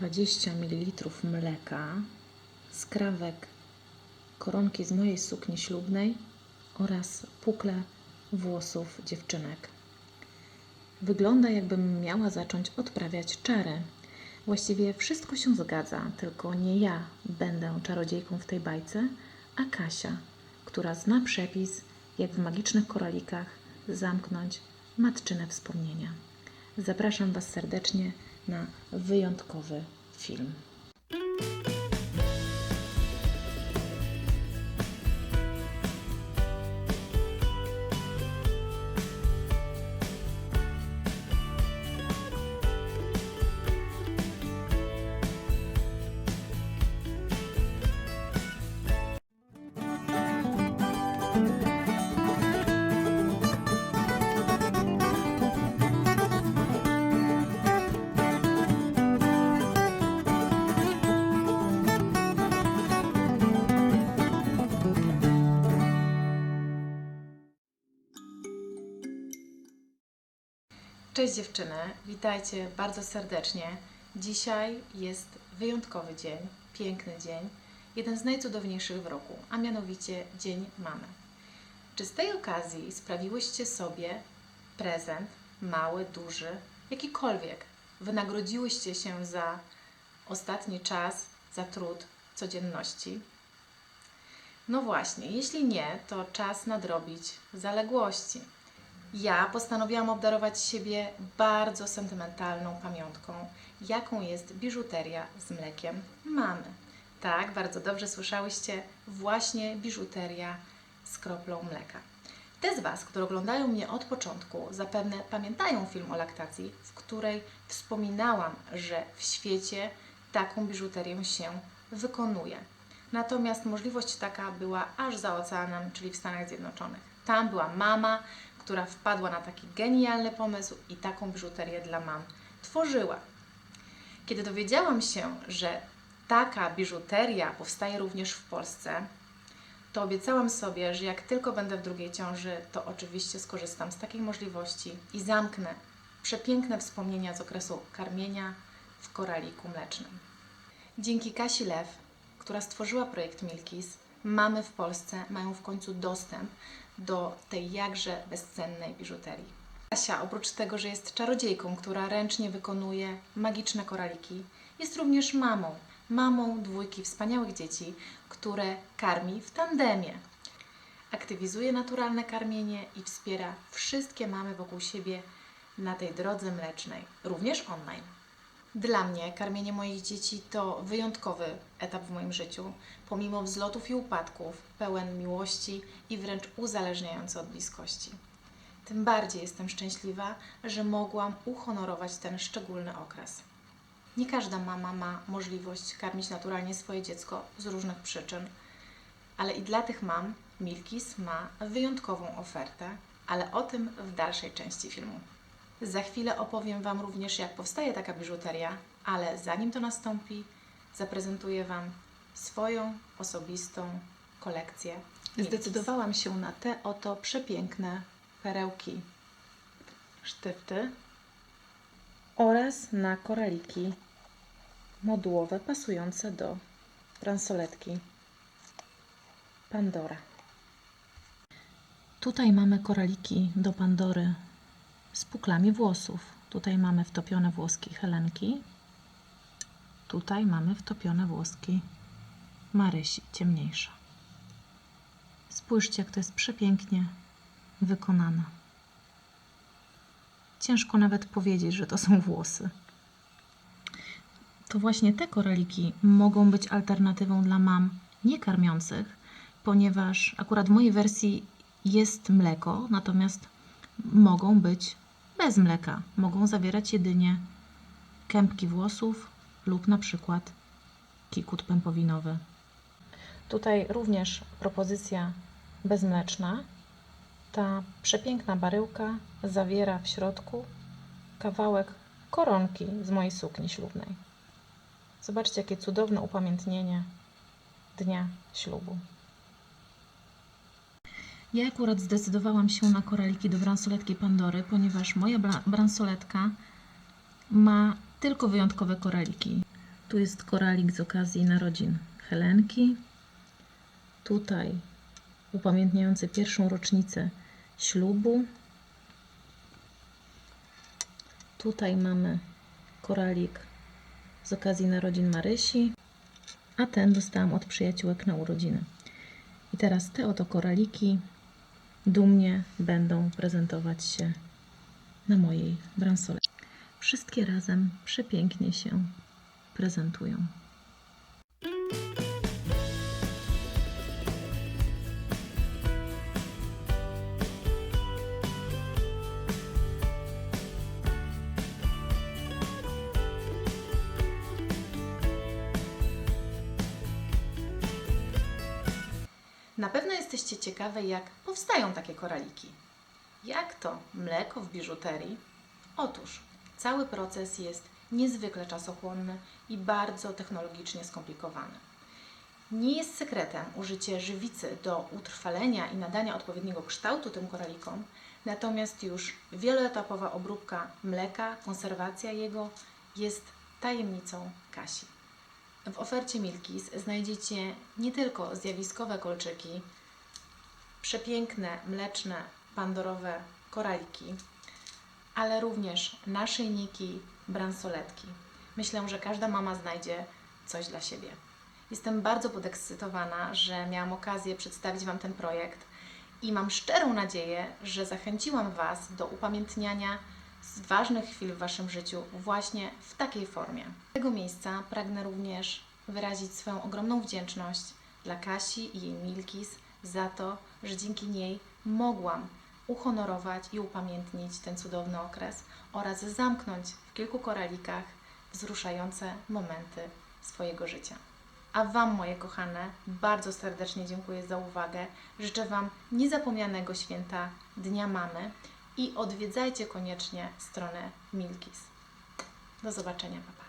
20 ml mleka, skrawek koronki z mojej sukni ślubnej oraz pukle włosów dziewczynek. Wygląda, jakbym miała zacząć odprawiać czary. Właściwie wszystko się zgadza, tylko nie ja będę czarodziejką w tej bajce, a Kasia, która zna przepis, jak w magicznych koralikach zamknąć matczyne wspomnienia. Zapraszam Was serdecznie na wyjątkowy film. Cześć dziewczyny, witajcie bardzo serdecznie. Dzisiaj jest wyjątkowy dzień, piękny dzień, jeden z najcudowniejszych w roku, a mianowicie Dzień Mamy. Czy z tej okazji sprawiłyście sobie prezent, mały, duży, jakikolwiek? Wynagrodziłyście się za ostatni czas, za trud codzienności? No właśnie, jeśli nie, to czas nadrobić zaległości. Ja postanowiłam obdarować siebie bardzo sentymentalną pamiątką, jaką jest biżuteria z mlekiem mamy. Tak, bardzo dobrze słyszałyście, właśnie biżuteria z kroplą mleka. Te z Was, które oglądają mnie od początku, zapewne pamiętają film o laktacji, w której wspominałam, że w świecie taką biżuterię się wykonuje. Natomiast możliwość taka była aż za oceanem, czyli w Stanach Zjednoczonych. Tam była mama, która wpadła na taki genialny pomysł i taką biżuterię dla mam tworzyła. Kiedy dowiedziałam się, że taka biżuteria powstaje również w Polsce, to obiecałam sobie, że jak tylko będę w drugiej ciąży, to oczywiście skorzystam z takiej możliwości i zamknę przepiękne wspomnienia z okresu karmienia w koraliku mlecznym. Dzięki Kasi Lew, która stworzyła projekt Milkis, mamy w Polsce mają w końcu dostęp do tej jakże bezcennej biżuterii. Kasia, oprócz tego, że jest czarodziejką, która ręcznie wykonuje magiczne koraliki, jest również mamą. Mamą dwójki wspaniałych dzieci, które karmi w tandemie. Aktywizuje naturalne karmienie i wspiera wszystkie mamy wokół siebie na tej drodze mlecznej, również online. Dla mnie karmienie moich dzieci to wyjątkowy etap w moim życiu, pomimo wzlotów i upadków, pełen miłości i wręcz uzależniający od bliskości. Tym bardziej jestem szczęśliwa, że mogłam uhonorować ten szczególny okres. Nie każda mama ma możliwość karmić naturalnie swoje dziecko z różnych przyczyn, ale i dla tych mam Milkis ma wyjątkową ofertę, ale o tym w dalszej części filmu. Za chwilę opowiem Wam również, jak powstaje taka biżuteria, ale zanim to nastąpi, zaprezentuję Wam swoją osobistą kolekcję. Zdecydowałam się na te oto przepiękne perełki, sztyfty oraz na koraliki modułowe pasujące do bransoletki Pandora. Tutaj mamy koraliki do Pandory z puklami włosów. Tutaj mamy wtopione włoski Helenki. Tutaj mamy wtopione włoski Marysi, ciemniejsza. Spójrzcie, jak to jest przepięknie wykonane. Ciężko nawet powiedzieć, że to są włosy. To właśnie te koraliki mogą być alternatywą dla mam niekarmiących, ponieważ akurat w mojej wersji jest mleko, natomiast mogą być bez mleka. Mogą zawierać jedynie kępki włosów lub na przykład kikut pępowinowy. Tutaj również propozycja bezmleczna. Ta przepiękna baryłka zawiera w środku kawałek koronki z mojej sukni ślubnej. Zobaczcie, jakie cudowne upamiętnienie dnia ślubu. Ja akurat zdecydowałam się na koraliki do bransoletki Pandory, ponieważ moja bra- bransoletka ma tylko wyjątkowe koraliki. Tu jest koralik z okazji narodzin Helenki. Tutaj upamiętniający pierwszą rocznicę ślubu. Tutaj mamy koralik z okazji narodzin Marysi, a ten dostałam od przyjaciółek na urodziny. I teraz te oto koraliki dumnie będą prezentować się na mojej bransole. Wszystkie razem przepięknie się prezentują. Na pewno jesteście ciekawe, jak powstają takie koraliki. Jak to mleko w biżuterii? Otóż cały proces jest niezwykle czasochłonny i bardzo technologicznie skomplikowany. Nie jest sekretem użycie żywicy do utrwalenia i nadania odpowiedniego kształtu tym koralikom, natomiast już wieloetapowa obróbka mleka, konserwacja jego jest tajemnicą Kasi. W ofercie Milkis znajdziecie nie tylko zjawiskowe kolczyki, przepiękne, mleczne, pandorowe koraliki, ale również naszyjniki, bransoletki. Myślę, że każda mama znajdzie coś dla siebie. Jestem bardzo podekscytowana, że miałam okazję przedstawić Wam ten projekt i mam szczerą nadzieję, że zachęciłam Was do upamiętniania z ważnych chwil w Waszym życiu właśnie w takiej formie. Z tego miejsca pragnę również wyrazić swoją ogromną wdzięczność dla Kasi i jej Milkis za to, że dzięki niej mogłam uhonorować i upamiętnić ten cudowny okres oraz zamknąć w kilku koralikach wzruszające momenty swojego życia. A Wam, moje kochane, bardzo serdecznie dziękuję za uwagę. Życzę Wam niezapomnianego święta Dnia Mamy i odwiedzajcie koniecznie stronę Milkis. Do zobaczenia, papa.